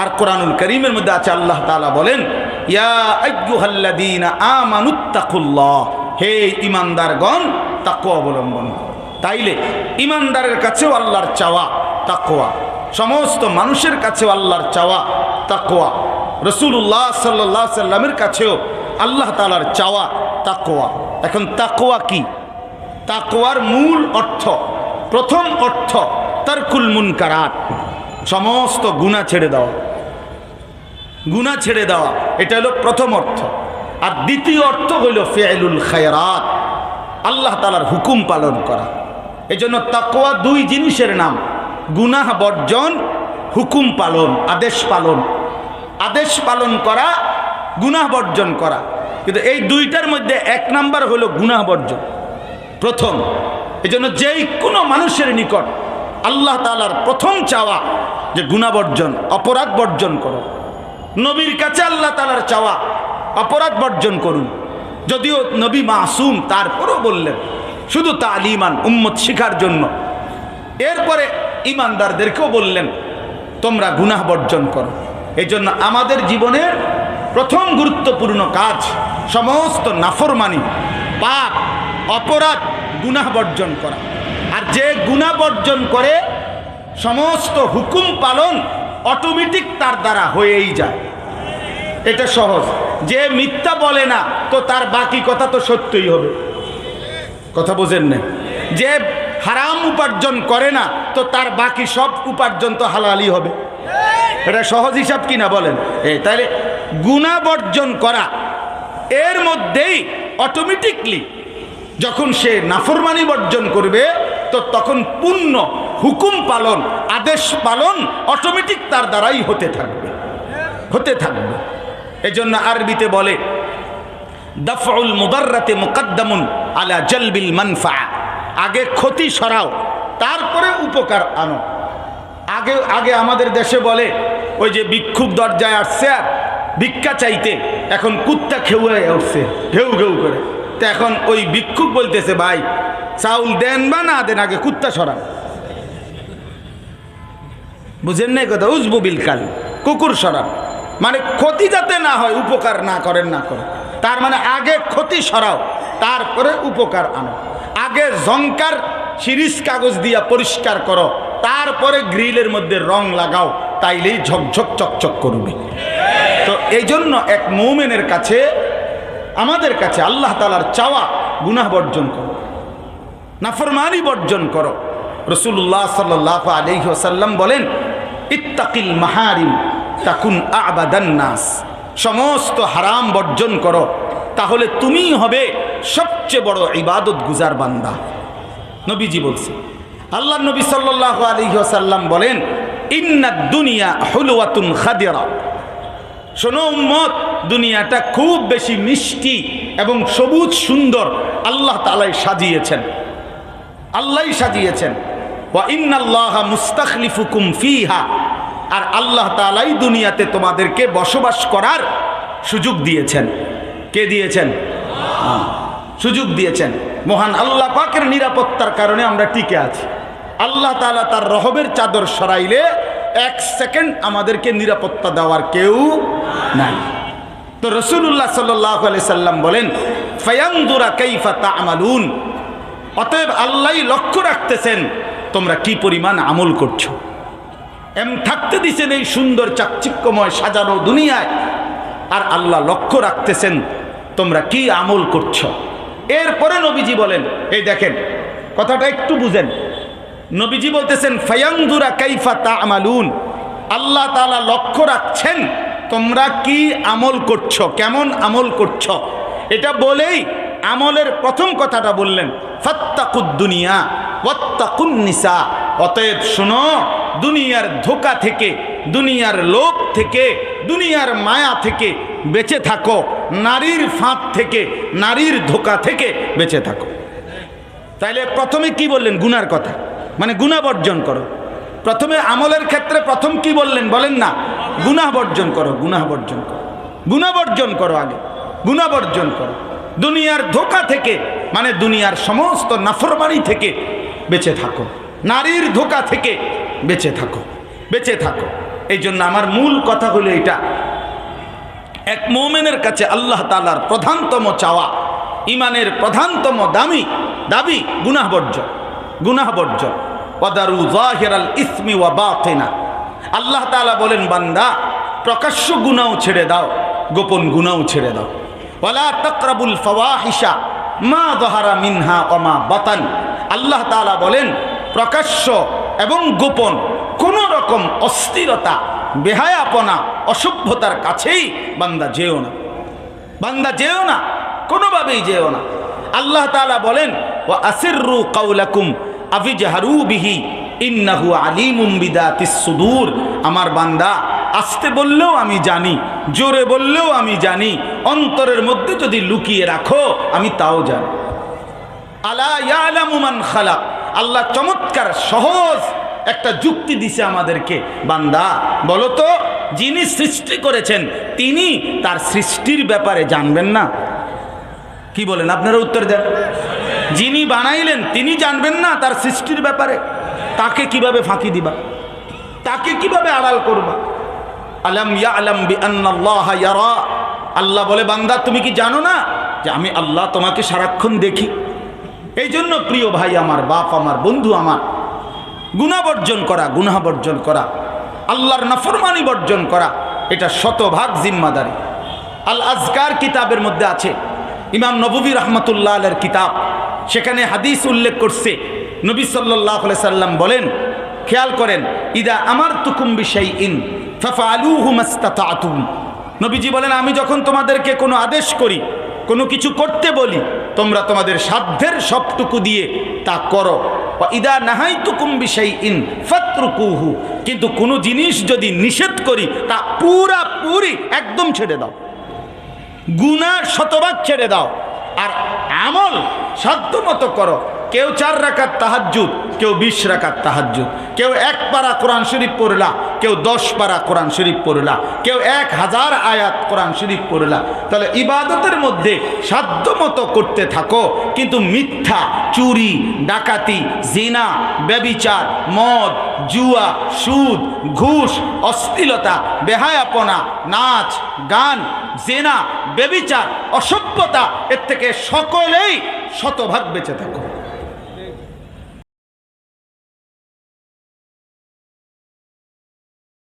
আর কোরআনুল করিমের মধ্যে আছে, আল্লাহ তালা বলেন আমানুত্তাকুল্লাহ, হে ইমানদারগণ তাকওয়া অবলম্বন। তাইলে ইমানদারের কাছেও আল্লাহর চাওয়া, তাকওয়া। সমস্ত মানুষের কাছেও আল্লাহর চাওয়া, তাকওয়া। রসুল্লাহ সাল্লাহ সাল্লামের কাছেও আল্লাহ তালার চাওয়া তাকোয়া এখন তাকোয়া কি? তাকোয়ার মূল অর্থ, প্রথম অর্থ, তারকুল মুনকারাত। সমস্ত গুণা ছেড়ে দেওয়া গুণা ছেড়ে দেওয়া, এটা হলো প্রথম অর্থ। আর দ্বিতীয় অর্থ হইল ফেয়ালুল খায়রাত, আল্লাহ তালার হুকুম পালন করা। এজন্য তাকোয়া দুই জিনিসের নাম, গুনাহ বর্জন, হুকুম পালন, আদেশ পালন। আদেশ পালন করা, গুনাহ বর্জন করা। কিন্তু এই দুইটার মধ্যে এক নাম্বার হলো গুনাহ বর্জন। প্রথম, এজন্য যেই কোনো মানুষের নিকট আল্লাহ তালার প্রথম চাওয়া যে গুণাবর্জন অপরাধ বর্জন করো। নবীর কাছে আল্লাহ তালার চাওয়া, অপরাধ বর্জন করুন। যদিও নবী মাসুম তারপরও বললেন, শুধু তালিমান, উম্মত শিখার জন্য। এরপরে ইমানদারদেরকেও বললেন, তোমরা গুনাহ বর্জন করো। এই জন্য আমাদের জীবনের প্রথম গুরুত্বপূর্ণ কাজ সমস্ত নাফরমানি, পাপ, অপরাধ, গুনাহ বর্জন করা। আর যে গুনাহ বর্জন করে, সমস্ত হুকুম পালন অটোমেটিক তার দ্বারা হয়েই যায়। এটা সহজ। যে মিথ্যা বলে না, তো তার বাকি কথা তো সত্যই হবে। কথা বোঝেন না? যে হারাম উপার্জন করে না, তো তার বাকি সব উপার্জন তো হালালি হবে। এটা সহজ হিসাব কিনা বলেন? এই তাহলে গুণা বর্জন করা, এর মধ্যেই অটোমেটিকলি যখন সে নাফরমানি বর্জন করবে তো তখন পূর্ণ হুকুম পালন, আদেশ পালন অটোমেটিক তার দ্বারাই হতে থাকবে। হতে থাকবে। এজন্য আরবিতে বলে, দফউল মুদাররাতে মুকদ্দামুন আলা জলবিল মানফা। আগে ক্ষতি সরাও, তারপরে উপকার আনো। আগে আগে আমাদের দেশে বলে, ওই যে ভিক্ষুক দরজায় আসছে আর ভিক্ষা চাইতে, এখন কুত্তা খেউয়ে উঠছে, ঘেউ ঘেউ করে। তো এখন ওই ভিক্ষুক বলতেছে, ভাই, চাউল দেন বা না দেন, আগে কুত্তা সরান। বুঝেন নাই কথা? উজবু বিলকাল, কুকুর সরান। মানে ক্ষতি যাতে না হয়, উপকার না করেন না করেন। তার মানে আগে ক্ষতি সরাও, তারপরে উপকার আনো। আগে জঙ্কার সিরিজ কাগজ দিয়া পরিষ্কার করো, তারপরে গ্রিলের মধ্যে রং লাগাও, তাইলেই ঝকঝক চকচক করবে। তো এই জন্য এক মৌমেনের কাছে আমাদের কাছে আল্লাহ তালার চাওয়া গুনাহ বর্জন করো। নাফরমানি বর্জন করো। রসুল্লাহ সাল্লাহ আলহ্লাম বলেন, ইত্তাকিল মাহারিম তাকুন আবাদান্নাস সমস্ত হারাম বর্জন করো, তাহলে তুমি হবে সবচেয়ে বড় ইবাদত গুজার বান্দা। নবীজি বলছে আল্লাহ নবী সাল্লাহ আলহ্লাম বলেন ইন্না দুনিয়া হুলওয়াতুন খাদিরা। শোনো উম্মত দুনিয়াটা খুব বেশি মিষ্টি এবং সবুজ সুন্দর আল্লাহ তালাই সাজিয়েছেন। আল্লাহ সাজিয়েছেন। ওয়া ফিহা। আর আল্লাহ তালাই দুনিয়াতে তোমাদেরকে বসবাস করার সুযোগ দিয়েছেন। কে দিয়েছেন? সুযোগ দিয়েছেন। মহান আল্লাহ পাকের নিরাপত্তার কারণে আমরা টিকে আছি। আল্লাহ তালা তার রহবের চাদর সরাইলে এক সেকেন্ড আমাদেরকে নিরাপত্তা দেওয়ার কেউ নাই। তো রসুল্লাহ সাল্লাহ সাল্লাম বলেন আমালুন অতএব আল্লাহ লক্ষ্য রাখতেছেন, তোমরা কি পরিমাণ আমল করছ? এম থাকতে দিছেন এই সুন্দর চাকচিক্যময় সাজানো দুনিয়ায়, আর আল্লাহ লক্ষ্য রাখতেছেন, তোমরা কি আমল করছ? এরপরে নবীজি বলেন, এই দেখেন, কথাটা একটু বুঝেন। নবীজি বলতেছেন ফয়াংদুরা কাইফা তা আমালুন আল্লাহ তালা লক্ষ্য রাখছেন তোমরা কি আমল করছ? কেমন আমল করছ? এটা বলেই আমলের প্রথম কথাটা বললেন, ফত্তাকুদ দুনিয়া, ওয়াত্তাকুন নিসা। অতএব শোনো, দুনিয়ার ধোকা থেকে, দুনিয়ার লোক থেকে, দুনিয়ার মায়া থেকে বেঁচে থাকো, নারীর ফাঁদ থেকে, নারীর ধোকা থেকে বেঁচে থাকো। তাইলে প্রথমে কি বললেন? গুনার কথা। মানে গুণা বর্জন করো। প্রথমে আমলের ক্ষেত্রে প্রথম কি বললেন? বলেন না গুনাহ বর্জন করো, গুনাহ বর্জন করো। গুণা বর্জন করো আগে। গুণা বর্জন করো। দুনিয়ার ধোকা থেকে মানে দুনিয়ার সমস্ত নাফরমানি থেকে বেঁচে থাকো। নারীর ধোকা থেকে বেঁচে থাকো বেঁচে থাকো। এই জন্য আমার মূল কথা হলো এটা। এক মোমেনের কাছে আল্লাহ তালার প্রধানতম চাওয়া ইমানের প্রধানতম দামি, দাবি গুনাহ বর্জন গুনাহ বর্জন। ওয়াদারু জাহিরাল ইসমি ওয়া বাতিনা। আল্লাহ তালা বলেন, বান্দা, প্রকাশ্য গুনাও ছেড়ে দাও, গোপন গুনাও ছেড়ে দাও। ওয়ালা তাকরাবুল ফাওয়াহিশা, মা যাহারা মিনহা ওয়া মা বাতান। আল্লাহ তাআলা বলেন, প্রকাশ্য এবং গোপন কোন রকম অস্থিরতা, বেহায়াপনা, অসভ্যতার কাছেই বান্দা যেও না। বান্দা যেও না, কোনোভাবেই যেও না। আল্লাহ তাআলা বলেন ও আসিররু কাউলাকুম আফিজাহারু বিহি ইন্নাহু আলিমুম বিদাতিস সুদূর। আমার বান্দা, আসতে বললেও আমি জানি, জোরে বললেও আমি জানি, অন্তরের মধ্যে যদি লুকিয়ে রাখো, আমি তাও জানি। আলা ইয়ালামু মান খালাক। আল্লাহ চমৎকার, সহজ একটা যুক্তি দিছে আমাদেরকে। বান্দা, বলো তো, যিনি সৃষ্টি করেছেন, তিনি তার সৃষ্টির ব্যাপারে জানবেন না? কি বলেন, আপনারা উত্তর দেন। যিনি বানাইলেন, তিনি জানবেন না তার সৃষ্টির ব্যাপারে? তাকে কীভাবে ফাঁকি দিবা? তাকে কীভাবে আড়াল করবা? আলম ইয়া আলম বি আল্লাহ বলে, বান্দা, তুমি কি জানো না যে আমি আল্লাহ তোমাকে সারাক্ষণ দেখি? এই জন্য প্রিয় ভাই আমার, বাপ আমার, বন্ধু আমার, গুণা বর্জন করা, গুনাহ বর্জন করা, আল্লাহর নাফরমানি বর্জন করা, এটা শতভাগ জিম্মাদারি। আল আজকার কিতাবের মধ্যে আছে। ইমাম নবী রহমতুল্লাহ আলের কিতাব, সেখানে হাদিস উল্লেখ করছে নবী সাল্লাহ সাল্লাম বলেন, খেয়াল করেন, ইদা আমার তুকুম বিষয় ইন ফাফা আলু হুমাস্তাতুম নবীজি বলেন, আমি যখন তোমাদেরকে কোনো আদেশ করি, কোনো কিছু করতে বলি, তোমরা তোমাদের সাধ্যের সবটুকু দিয়ে তা করো। ইদা নাহাই তুকুম বিষয় ইন ফাত্রুকুহু। কিন্তু কোনো জিনিস যদি নিষেধ করি, তা পুরা পুরি একদম ছেড়ে দাও। গুনার শতভাগ ছেড়ে দাও। আর আমল সাধ্য মতো করো। কেউ চার রাখার তাহাজ্জুদ, কেউ বিশ রাখার তাহাজ্জুদ। কেউ এক পারা কোরআন শরীফ পড়লা, কেউ দশ পারা কোরআন শরীফ পড়লা, কেউ এক হাজার আয়াত কোরআন শরীফ পড়লা। তাহলে ইবাদতের মধ্যে সাধ্য মতো করতে থাকো, কিন্তু মিথ্যা, চুরি, ডাকাতি, জিনা, ব্যবিচার, মদ, জুয়া, সুদ, ঘুষ, অশ্লীলতা, বেহায়াপনা, নাচ, গান, জেনা বেবিচার অসভ্যতা, এর থেকে সকলেই শতভাগ বেঁচে থাকো।